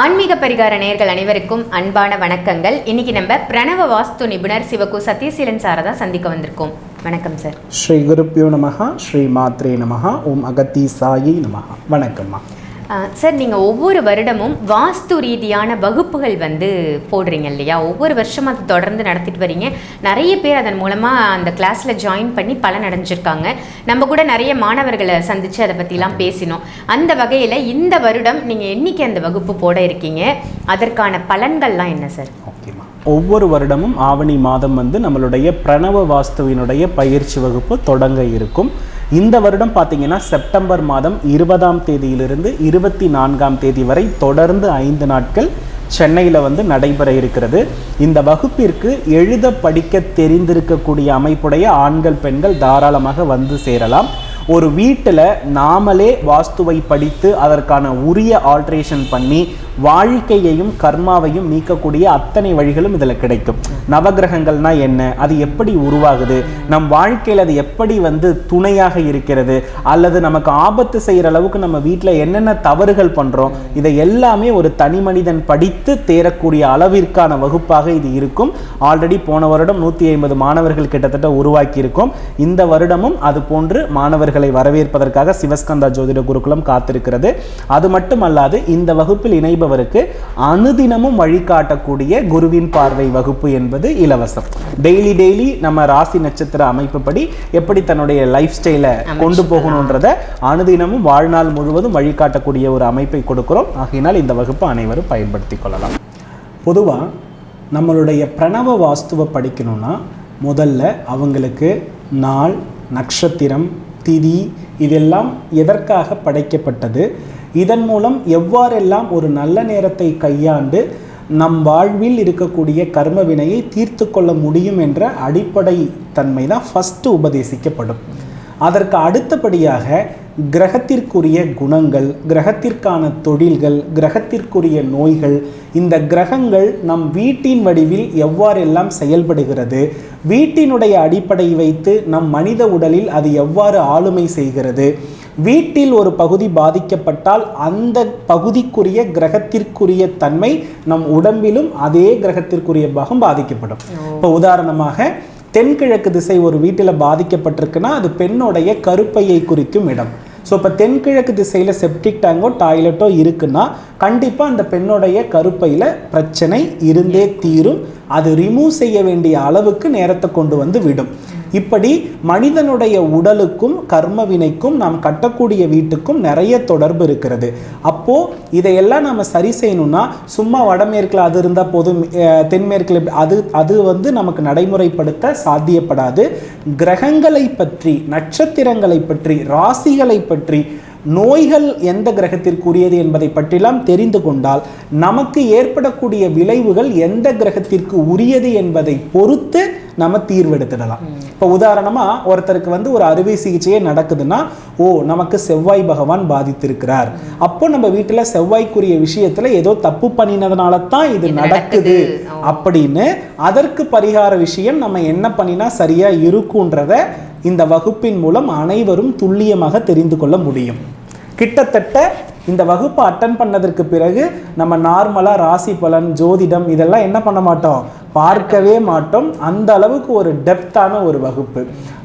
ஆன்மீக பரிகார நேர்கள் அனைவருக்கும் அன்பான வணக்கங்கள். இன்னைக்கு நம்ம பிரணவ வாஸ்து நிபுணர் சிவகு சத்யசீலன் சாரை தான் சந்திக்க வந்திருக்கோம். வணக்கம் சார். ஸ்ரீ குருப்பியோ நமகா ஸ்ரீ மாத்ரே நமகா ஓம் அகத்தி சாயி நமகா வணக்கம்மா. சார் நீங்கள் ஒவ்வொரு வருடமும் வாஸ்து ரீதியான வகுப்புகள் வந்து போடுறீங்க இல்லையா? ஒவ்வொரு வருஷமும் அதை தொடர்ந்து நடத்திட்டு வரீங்க. நிறைய பேர் அதன் மூலமாக அந்த கிளாஸில் ஜாயின் பண்ணி பலன் அடைஞ்சிருக்காங்க. நம்ம கூட நிறைய மாணவர்களை சந்தித்து அதை பற்றிலாம் பேசினோம். அந்த வகையில் இந்த வருடம் நீங்கள் என்னைக்கு அந்த வகுப்பு போட இருக்கீங்க? அதற்கான பலன்கள்லாம் என்ன சார்? ஓகேம்மா ஒவ்வொரு வருடமும் ஆவணி மாதம் வந்து நம்மளுடைய பிரணவ வாஸ்துவினுடைய பயிற்சி வகுப்பு தொடங்க இருக்கும். இந்த வருடம் பார்த்தீங்கன்னா செப்டம்பர் மாதம் இருபதாம் தேதியிலிருந்து இருபத்தி நான்காம் தேதி வரை தொடர்ந்து ஐந்து நாட்கள் சென்னையில் வந்து நடைபெற இருக்கிறது. இந்த வகுப்பிற்கு எழுத படிக்க தெரிந்திருக்கக்கூடிய அமைப்புடைய ஆண்கள் பெண்கள் தாராளமாக வந்து சேரலாம். ஒரு வீட்டில் நாமளே வாஸ்துவை படித்து அதற்கான உரிய ஆல்ட்ரேஷன் பண்ணி வாழ்க்கையையும் கர்மாவையும் நீக்கக்கூடிய அத்தனை வழிகளும் இதில் கிடைக்கும். நவகிரகங்கள்னா என்ன? அது எப்படி உருவாகுது? நம் வாழ்க்கையில் அது எப்படி வந்து துணையாக இருக்கிறது? அல்லது நமக்கு ஆபத்து செய்கிற அளவுக்கு நம்ம வீட்டில் என்னென்ன தவறுகள் பண்ணுறோம் இதை எல்லாமே ஒரு தனி மனிதன் படித்து தேரக்கூடிய அளவிற்கான வகுப்பாக இது இருக்கும். ஆல்ரெடி போன வருடம் நூற்றி ஐம்பது மாணவர்கள் கிட்டத்தட்ட உருவாக்கி இருக்கும் இந்த வருடமும் அது போன்று மாணவர்களை வரவேற்பதற்காக சிவஸ்கந்தா ஜோதிட குருகுலம் காத்திருக்கிறது. அது மட்டும் அல்லாது இந்த வகுப்பில் இணைபவருக்கு அனுதினமும் வழிகாட்டக்கூடிய குருவின் பார்வை வகுப்பு என்பது இலவசம். டெய்லி டெய்லி நம்ம ராசி நட்சத்திர அமைப்புப்படி எப்படி தன்னுடைய லைஃப் ஸ்டைலை கொண்டு போகணுன்றத அனுதினமும் வாழ்நாள் முழுவதும் வழிகாட்டக்கூடிய ஒரு அமைப்பை கொடுக்கிறோம். ஆகையினால் இந்த வகுப்பு அனைவரும் பயன்படுத்திக் கொள்ளலாம். பொதுவாக நம்மளுடைய பிரணவ வாஸ்துவை படிக்கணும்னா முதல்ல அவங்களுக்கு நாள் நட்சத்திரம் திதி இதெல்லாம் எதற்காக படைக்கப்பட்டது? இதன் மூலம் எவ்வாறெல்லாம் ஒரு நல்ல நேரத்தை கையாண்டு நம் வாழ்வில் இருக்கக்கூடிய கர்ம வினையை தீர்த்து கொள்ள முடியும் என்ற அடிப்படை தன்மை தான் ஃபஸ்ட்டு உபதேசிக்கப்படும். அதற்கு அடுத்தபடியாக கிரகத்திற்குரிய குணங்கள் கிரகத்திற்கான தொழில்கள் கிரகத்திற்குரிய நோய்கள் இந்த கிரகங்கள் நம் வீட்டின் வடிவில் எவ்வாறெல்லாம் செயல்படுகிறது வீட்டினுடைய அடிப்படை வைத்து நம் மனித உடலில் அது எவ்வாறு ஆளுமை செய்கிறது வீட்டில் ஒரு பகுதி பாதிக்கப்பட்டால் அந்த பகுதிக்குரிய கிரகத்திற்குரிய தன்மை நம் உடம்பிலும் அதே கிரகத்திற்குரிய பாகம் பாதிக்கப்படும். இப்போ உதாரணமாக தென்கிழக்கு திசை ஒரு வீட்டில் பாதிக்கப்பட்டிருக்குன்னா அது பெண்ணுடைய கருப்பையை குறிக்கும் இடம். ஸோ இப்போ தென்கிழக்கு திசையில் செப்டிக் டேங்கோ டாய்லெட்டோ இருக்குன்னா கண்டிப்பாக அந்த பெண்ணுடைய கருப்பையில் பிரச்சனை இருந்தே தீரும். அது ரிமூவ் செய்ய வேண்டிய அளவுக்கு நேரத்தை கொண்டு வந்து விடும். இப்படி மனிதனுடைய உடலுக்கும் கர்ம வினைக்கும் நாம் கட்டக்கூடிய வீட்டுக்கும் நிறைய தொடர்பு இருக்கிறது. அப்போ இதையெல்லாம் நம்ம சரி செய்யணும்னா சும்மா வடமேற்கில் அது இருந்தால் போதும் தென்மேற்கில் அது அது வந்து நமக்கு நடைமுறைப்படுத்த சாத்தியப்படாது. கிரகங்களை பற்றி நட்சத்திரங்களை பற்றி ராசிகளை பற்றி நோய்கள் எந்த கிரகத்திற்குரியது என்பதை பற்றிலாம் தெரிந்து கொண்டால் நமக்கு ஏற்படக்கூடிய விளைவுகள் எந்த கிரகத்திற்கு உரியது என்பதை பொறுத்து நம்ம தீர்வெடுத்துடலாம் இப்போ உதாரணமா ஒருத்தருக்கு வந்து ஒரு அறுவை சிகிச்சையே நடக்குதுன்னா ஓ நமக்கு செவ்வாய் பகவான் பாதித்திருக்கிறார். அப்போ நம்ம வீட்டுல செவ்வாய்க்குரிய விஷயத்துல ஏதோ தப்பு பண்ணினதுனால தான் இது நடக்குது. அப்படின்னு அதற்கு பரிகார விஷயம் நம்ம என்ன பண்ணினா சரியா இருக்குன்றத இந்த வகுப்பின் மூலம் அனைவரும் துல்லியமாக தெரிந்து கொள்ள முடியும். கிட்டத்தட்ட இந்த வகுப்பு அட்டன் பண்ணதற்கு பிறகு நம்ம நார்மலாக ராசி பலன் ஜோதிடம் இதெல்லாம் என்ன பண்ண மாட்டோம்? பார்க்கவே மாட்டோம். அந்த அளவுக்கு ஒரு டெப்த்தான ஒரு வகுப்பு.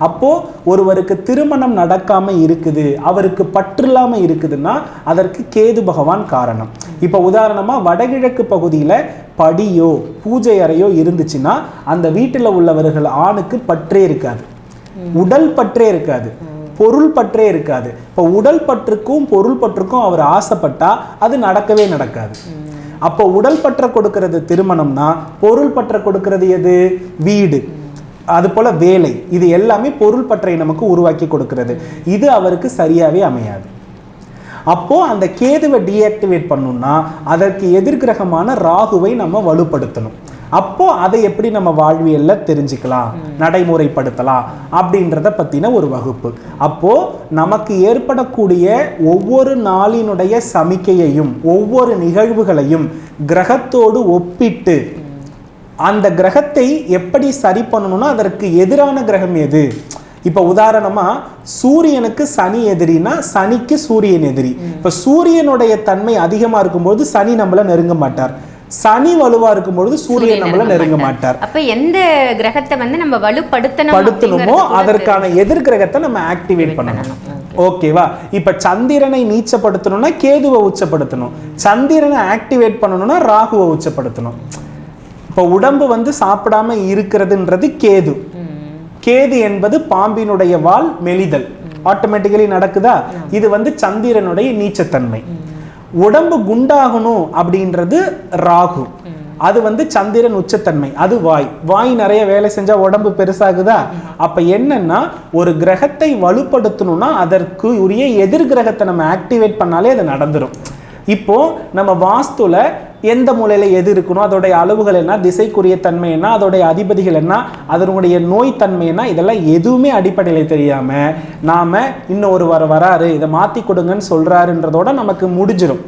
அப்போ ஒருவருக்கு திருமணம் நடக்காம இருக்குது அவருக்கு பற்றில்லாம இருக்குதுன்னா அதற்கு கேது பகவான் காரணம். இப்போ உதாரணமா வடகிழக்கு பகுதியில படியோ பூஜை அறையோ இருந்துச்சுன்னா அந்த வீட்டில் உள்ளவர்கள் ஆணுக்கு பற்றே இருக்காது. உடல் பற்றே இருக்காது. பொருள் பற்றே இருக்காது. இப்போ உடல் பற்றுக்கும் பொருள் பற்றுக்கும் அவர் ஆசைப்பட்டா அது நடக்கவே நடக்காது. அப்போ உடல் பற்ற கொடுக்கறது திருமணம்னா பொருள் பற்ற கொடுக்கறது எது? வீடு. அது போல வேலை. இது எல்லாமே பொருள் பற்றை நமக்கு உருவாக்கி கொடுக்கிறது. இது அவருக்கு சரியாவே அமையாது. அப்போ அந்த கேதுவை டீஆக்டிவேட் பண்ணணும்னா அதற்கு எதிர்கிரகமான ராகுவை நம்ம வலுப்படுத்தணும். அப்போ அதை எப்படி நம்ம வாழ்வியல்ல தெரிஞ்சுக்கலாம் நடைமுறைப்படுத்தலாம் அப்படின்றத பத்தின ஒரு வகுப்பு. அப்போ நமக்கு ஏற்படக்கூடிய ஒவ்வொரு நாளினுடைய சமிக்கையையும் ஒவ்வொரு நிகழ்வுகளையும் கிரகத்தோடு ஒப்பிட்டு அந்த கிரகத்தை எப்படி சரி பண்ணணும்னா அதற்கு எதிரான கிரகம் எது? இப்போ உதாரணமா சூரியனுக்கு சனி எதிரினா சனிக்கு சூரியன் எதிரி. இப்போ சூரியனுடைய தன்மை அதிகமா இருக்கும்போது சனி நம்மள நெருங்க மாட்டார். சனி வலுவா இருக்கும்பொழுது சூரியன் நம்மள நெருங்க மாட்டார். அப்ப எந்த கிரகத்தை வந்து நம்ம வலுப்படுத்தணும் படுத்தணுமோ அதற்கான எதிர்கிரகத்தை நம்ம ஆக்டிவேட் பண்ணணும். ஓகேவா இப்ப சந்திரனை நீச்சப்படுத்தணும்னா கேதுவை உச்சப்படுத்தணும். சந்திரனை ஆக்டிவேட் பண்ணணும்னா ராகுவை உச்சப்படுத்தணும். இப்ப உடம்பு வந்து சாப்பிடாம இருக்கிறதுன்றது கேது. கேது என்பது பாம்பினுடைய வால் மெலிதல். ஆட்டோமேட்டிக்கலி நடக்குதா? இது வந்து சந்திரனுடைய நீச்சத்தன்மை. உடம்பு குண்டாகணும் அப்படின்றது ராகு. அது வந்து சந்திரன் உச்சத்தன்மை. அது வாய். வாய் நிறைய வேலை செஞ்சா உடம்பு பெருசாகுதா? அப்ப என்னன்னா ஒரு கிரகத்தை வலுப்படுத்தணும்னா அதற்கு உரிய எதிர் கிரகத்தை நம்ம ஆக்டிவேட் பண்ணாலே அது நடந்துரும். இப்போ நம்ம வாஸ்துல எந்த மூலையில எது இருக்கணும் அதோடைய அளவுகள் என்ன திசைக்குரிய தன்மை என்ன அதோடைய அதிபதிகள் என்ன அதனுடைய நோய் தன்மை என்ன இதெல்லாம் எதுவுமே அடிப்படையில் தெரியாம நாம இன்னும் ஒரு வர வராரு இதை மாத்தி கொடுங்கன்னு சொல்றாருன்றதோட நமக்கு முடிஞ்சிரும்.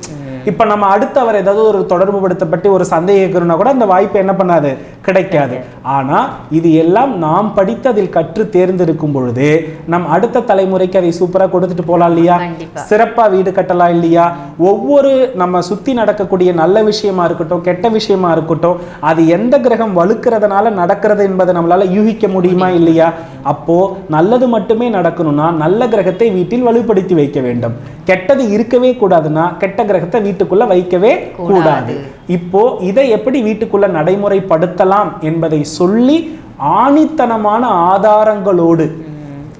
இப்ப நம்ம அடுத்து அவர் ஏதாவது ஒரு தொடர்பு படுத்தப்பட்டு ஒரு சந்தேகிக்கிறோம்னா கூட அந்த வாய்ப்பு என்ன பண்ணாது கிடைக்காது. ஆனா இது எல்லாம் நாம் படித்து அதில் கற்று தேர்ந்தெடுக்கும் பொழுது நம் அடுத்த தலைமுறைக்கு அதை சூப்பரா கொடுத்துட்டு போலாம் இல்லையா? கண்டிப்பா. சிறப்பா வீடு கட்டலாம் இல்லையா? ஒவ்வொரு நம்ம சுத்தி நடக்கக்கூடிய நல்ல விஷயமா இருக்கட்டும் கெட்ட விஷயமா இருக்கட்டும் அது எந்த கிரகம் வலுக்கிறதுனால நடக்கிறது என்பதை நம்மளால யூகிக்க முடியுமா இல்லையா? அப்போ நல்லது மட்டுமே நடக்கணும்னா நல்ல கிரகத்தை வீட்டில் வலுப்படுத்தி வைக்க வேண்டும். கெட்டது இருக்கவே கூடாதுன்னா கெட்ட கிரகத்தை வீட்டுக்குள்ள வைக்கவே கூடாது. இப்போ இதை எப்படி வீட்டுக்குள்ள நடைமுறைப்படுத்தலாம் என்பதை சொல்லி ஆணித்தனமான ஆதாரங்களோடு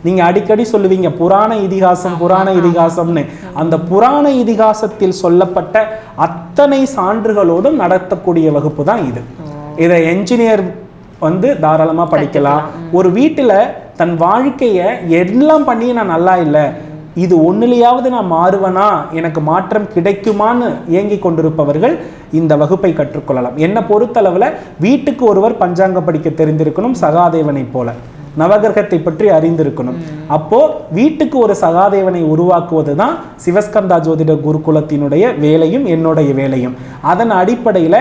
நீங்க அடிக்கடி சொல்லுவீங்க புராண இதிகாசம் புராண இதிகாசம்னு. அந்த புராண இதிகாசத்தில் சொல்லப்பட்ட அத்தனை சான்றுகளோடும் நடத்தக்கூடிய வகுப்பு தான் இது. இதை என்ஜினியர் வந்து தாராளமா படிக்கலாம். ஒரு வீட்டுல தன் வாழ்க்கைய எல்லாம் பண்ணி நான் நல்லா இல்லை. இது ஒண்ணுலயாவது நான் மாறுவனா? எனக்கு மாற்றம் கிடைக்குமான்னு இயங்கி கொண்டிருப்பவர்கள் இந்த வகுப்பை கற்றுக்கொள்ளலாம். என்னை பொறுத்தளவில் வீட்டுக்கு ஒருவர் பஞ்சாங்க படிக்க தெரிந்திருக்கணும் சகாதேவனைப் போல. நவகிரகத்தை பற்றி அறிந்திருக்கணும். அப்போ வீட்டுக்கு ஒரு சகாதேவனை உருவாக்குவது தான் சிவஸ்கந்தா ஜோதிட குருகுலத்தினுடைய வேலையும் என்னுடைய வேலையும். அதன் அடிப்படையில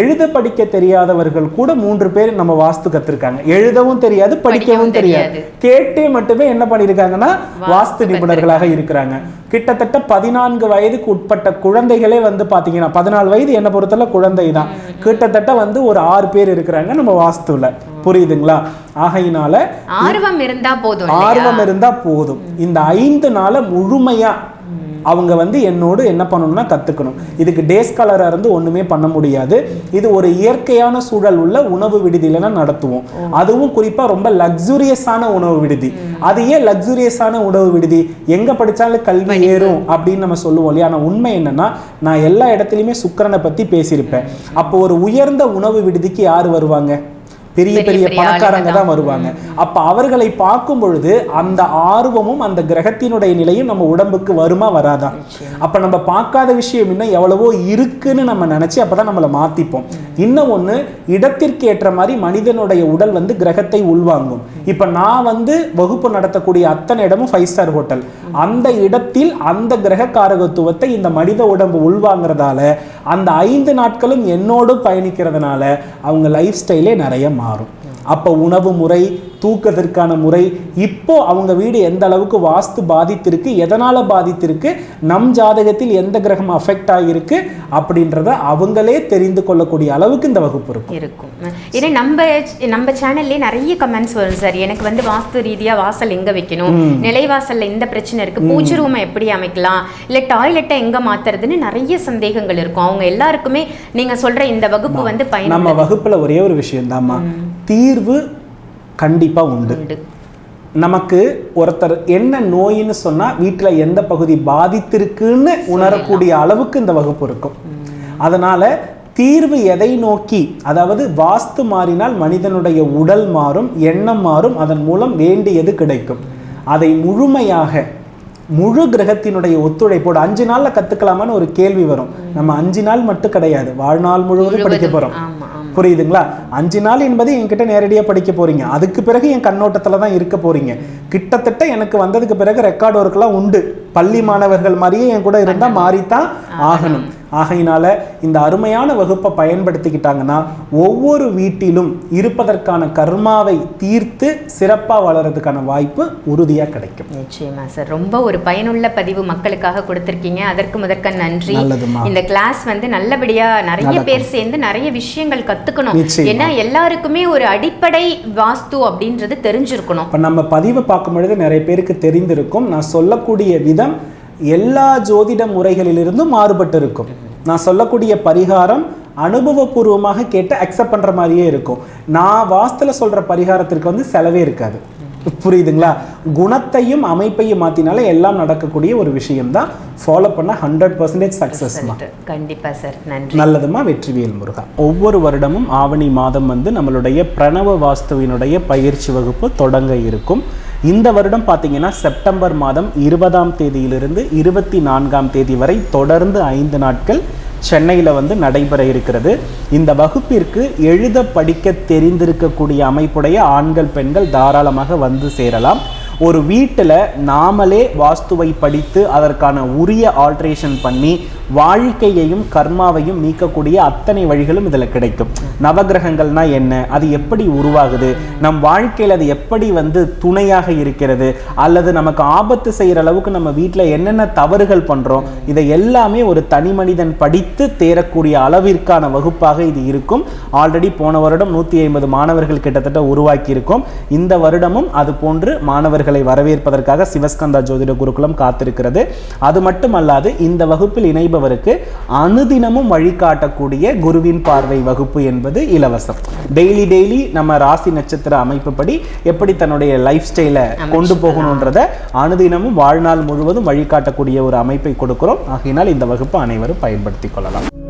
எழுத படிக்க தெரியாதவர்கள் கூட மூன்று பேர் நம்ம வாஸ்து கத்திருக்காங்க. எழுதவும் தெரியாது படிக்கவும் தெரியாது. கேட்டே மட்டுமே என்ன பண்ணியிருக்காங்கன்னா வாஸ்து நிபுணர்களாக இருக்கிறாங்க. கிட்டத்தட்ட பதினான்கு வயதுக்கு உட்பட்ட குழந்தைகளே வந்து பாத்தீங்கன்னா பதினாலு வயது என்ன பொறுத்தல குழந்தை தான் கிட்டத்தட்ட வந்து ஒரு ஆறு பேர் இருக்கிறாங்க நம்ம வாஸ்துல. புரியுதுங்களா? ஆகையினால ஆர்வம் இருந்தா போதும் ஆர்வம் இருந்தா போதும். இந்த ஐந்து நாளை முழுமையா அவங்க வந்து என்னோடு என்ன பண்ணணும்னா கத்துக்கணும். இதுக்கு டேஸ் கலரா இருந்து ஒண்ணுமே பண்ண முடியாது. இது ஒரு இயற்கையான சூழல் உள்ள உணவு விடுதியில நடத்துவோம். அதுவும் குறிப்பா ரொம்ப லக்ஸூரியஸான உணவு விடுதி. அது ஏன் லக்ஸூரியஸான உணவு விடுதி? எங்க படிச்சாலும் கல்வி ஏறும் அப்படின்னு நம்ம சொல்லுவோம் இல்லையா? ஆனா உண்மை என்னன்னா நான் எல்லா இடத்துலயுமே சுக்கிரனை பத்தி பேசியிருப்பேன். அப்போ ஒரு உயர்ந்த உணவு விடுதிக்கு யார் வருவாங்க? பெரிய பெரிய பணக்காரங்க தான் வருவாங்க. அப்ப அவர்களை பார்க்கும் பொழுது அந்த ஆர்வமும் அந்த கிரகத்தினுடைய நிலையும் நம்ம உடம்புக்கு வருமா வராதா? அப்ப நம்ம பார்க்காத விஷயம் இன்னும் எவ்வளவோ இருக்குன்னு நம்ம நினைச்சு அப்பதான் நம்மளை மாத்திப்போம். இன்னும் ஒண்ணு இடத்திற்கு ஏற்ற மாதிரி மனிதனுடைய உடல் வந்து கிரகத்தை உள்வாங்கும். இப்ப நான் வந்து வகுப்பு நடத்தக்கூடிய அத்தனை இடமும் ஃபைவ் ஸ்டார் ஹோட்டல் அந்த இடத்தில் அந்த கிரக காரகத்துவத்தை இந்த மனித உடம்பு உள்வாங்கிறதால அந்த ஐந்து நாட்களும் என்னோடு பயணிக்கிறதுனால அவங்க லைஃப் ஸ்டைலே நிறைய மாறும். அப்போ உணவு முறை தூக்கத்திற்கான முறை இப்போ அவங்க வீடு எந்த அளவுக்கு வாஸ்து பாதித்திருக்கு எதனால பாதித்திருக்கு நம் ஜாதகத்தில் எந்த கிரகம் அஃபெக்ட் ஆகியிருக்கு அப்படின்றத அவங்களே தெரிந்து கொள்ளக்கூடிய அளவுக்கு இந்த வகுப்பு இருக்கும். இருக்கும். ஏன்னா நம்ம நம்ம சேனல்லே நிறைய கமெண்ட்ஸ் வரும் சார் எனக்கு வந்து வாஸ்து ரீதியா வாசல் எங்க வைக்கணும்? நிலைவாசல்ல இந்த பிரச்சனை இருக்கு. பூஜை ரூமை எப்படி அமைக்கலாம்? இல்ல டாய்லெட்டை எங்க மாத்துறதுன்னு நிறைய சந்தேகங்கள் இருக்கும். அவங்க எல்லாருக்குமே நீங்க சொல்ற இந்த வகுப்பு வந்து பயன் நம்ம வகுப்புல ஒரே ஒரு விஷயம் தீர்வு கண்டிப்பா உண்டு. நமக்கு ஒருத்தர் என்ன நோயின்னு சொன்னா வீட்டுல எந்த பகுதி பாதித்திருக்குன்னு உணரக்கூடிய அளவுக்கு இந்த வகுப்பு இருக்கும். அதனால தீர்வு எதை நோக்கி அதாவது வாஸ்து மாறினால் மனிதனுடைய உடல் மாறும் எண்ணம் மாறும் அதன் மூலம் வேண்டியது கிடைக்கும். அதை முழுமையாக முழு கிரகத்தினுடைய ஒத்துழைப்போடு அஞ்சு நாள்ல கத்துக்கலாமான்னு ஒரு கேள்வி வரும். நம்ம அஞ்சு நாள் மட்டும் கிடையாது வாழ்நாள் முழுவதும் படிக்க ஆமா. புரியுதுங்களா? அஞ்சு நாள் என்பது என்கிட்ட நேரடியா படிக்க போறீங்க. அதுக்கு பிறகு என் கண்ணோட்டத்துல தான் இருக்க போறீங்க. கிட்டத்தட்ட எனக்கு வந்ததுக்கு பிறகு ரெக்கார்டு ஒர்க்லாம் உண்டு. பள்ளி மாணவர்கள் மாதிரியே என் கூட இருந்தா மாறித்தான் ஆகணும். ஆகையினால இந்த அருமையான வகுப்பை பயன்படுத்திக்கிட்டாங்கன்னா ஒவ்வொரு வீட்டிலும் இருப்பதற்கான கர்மாவை தீர்த்து சிறப்பாக வளர்றதுக்கான வாய்ப்பு உறுதியாக கிடைக்கும். நிச்சயமா சார். ரொம்ப ஒரு பயனுள்ள பதிவு மக்களுக்காக கொடுத்திருக்கீங்க. அதற்கு முதற்க நன்றி. இந்த கிளாஸ் வந்து நல்லபடியா நிறைய பேர் சேர்ந்து நிறைய விஷயங்கள் கத்துக்கணும். நிச்சயமா. ஏன்னா எல்லாருக்குமே ஒரு அடிப்படை வாஸ்து அப்படின்றது தெரிஞ்சிருக்கணும். இப்போ நம்ம பதிவை பார்க்கும் பொழுது நிறைய பேருக்கு தெரிந்திருக்கும். நான் சொல்லக்கூடிய விதம் எல்லா ஜோதிட முறைகளிலிருந்தும் மாறுபட்டு இருக்கும் நான் சொல்லக்கூடிய பரிகாரம் அனுபவபூர்வமாக கேட்டு அக்செப்ட் பண்ணுற மாதிரியே இருக்கும். நான் வாஸ்துல சொல்கிற பரிகாரத்திற்கு வந்து செலவே இருக்காது. புரியுதுங்களா? குணத்தையும் அமைப்பையும் மாற்றினாலே எல்லாம் நடக்கக்கூடிய ஒரு விஷயம்தான். ஃபாலோ பண்ண ஹண்ட்ரட் பர்சன்டேஜ் சக்ஸஸ்மா கண்டிப்பா சார் நன்றி. நல்லதுமா? வெற்றிவேல் முருகா. ஒவ்வொரு வருடமும் ஆவணி மாதம் வந்து நம்மளுடைய பிரணவ வாஸ்துவினுடைய பயிற்சி வகுப்பு தொடங்க இருக்கும். இந்த வருடம் பார்த்தீங்கன்னா செப்டம்பர் மாதம் இருபதாம் தேதியிலிருந்து இருபத்தி நான்காம் தேதி வரை தொடர்ந்து ஐந்து நாட்கள் சென்னையில் வந்து நடைபெற இருக்கிறது. இந்த வகுப்பிற்கு எழுத படிக்க தெரிந்திருக்கக்கூடிய அமைப்புடைய ஆண்கள் பெண்கள் தாராளமாக வந்து சேரலாம். ஒரு வீட்டில் நாமளே வாஸ்துவை படித்து அதற்கான உரிய ஆல்ட்ரேஷன் பண்ணி வாழ்க்கையையும் கர்மாவையும் நீக்கக்கூடிய அத்தனை வழிகளும் இதில் கிடைக்கும். நவகிரகங்கள்னா என்ன? அது எப்படி உருவாகுது? நம் வாழ்க்கையில் அது எப்படி வந்து துணையாக இருக்கிறது? அல்லது நமக்கு ஆபத்து செய்கிற அளவுக்கு நம்ம வீட்டில் என்னென்ன தவறுகள் பண்ணுறோம் இதை எல்லாமே ஒரு தனி மனிதன் படித்து தேரக்கூடிய அளவிற்கான வகுப்பாக இது இருக்கும். ஆல்ரெடி போன வருடம் நூற்றி ஐம்பது மாணவர்கள் கிட்டத்தட்ட உருவாக்கியிருக்கும். இந்த வருடமும் அது போன்று மாணவர்களை வரவேற்பதற்காக சிவஸ்கந்தா ஜோதிட குருகுலம் காத்திருக்கிறது. அது மட்டுமல்லாது இந்த வகுப்பில் இணைபவருக்கு அனுதினமும் வழிகாட்டக்கூடிய குருவின் பார்வை வகுப்பு என்பது இலவசம். டெய்லி டெய்லி நம்ம ராசி நட்சத்திர அமைப்புப்படி எப்படி தன்னுடைய லைஃப் ஸ்டைலை கொண்டு போகணுன்றத அனுதினமும் வாழ்நாள் முழுவதும் வழிகாட்டக்கூடிய ஒரு அமைப்பை கொடுக்கிறோம். ஆகையினால் இந்த வகுப்பு அனைவரும் பயன்படுத்திக் கொள்ளலாம்.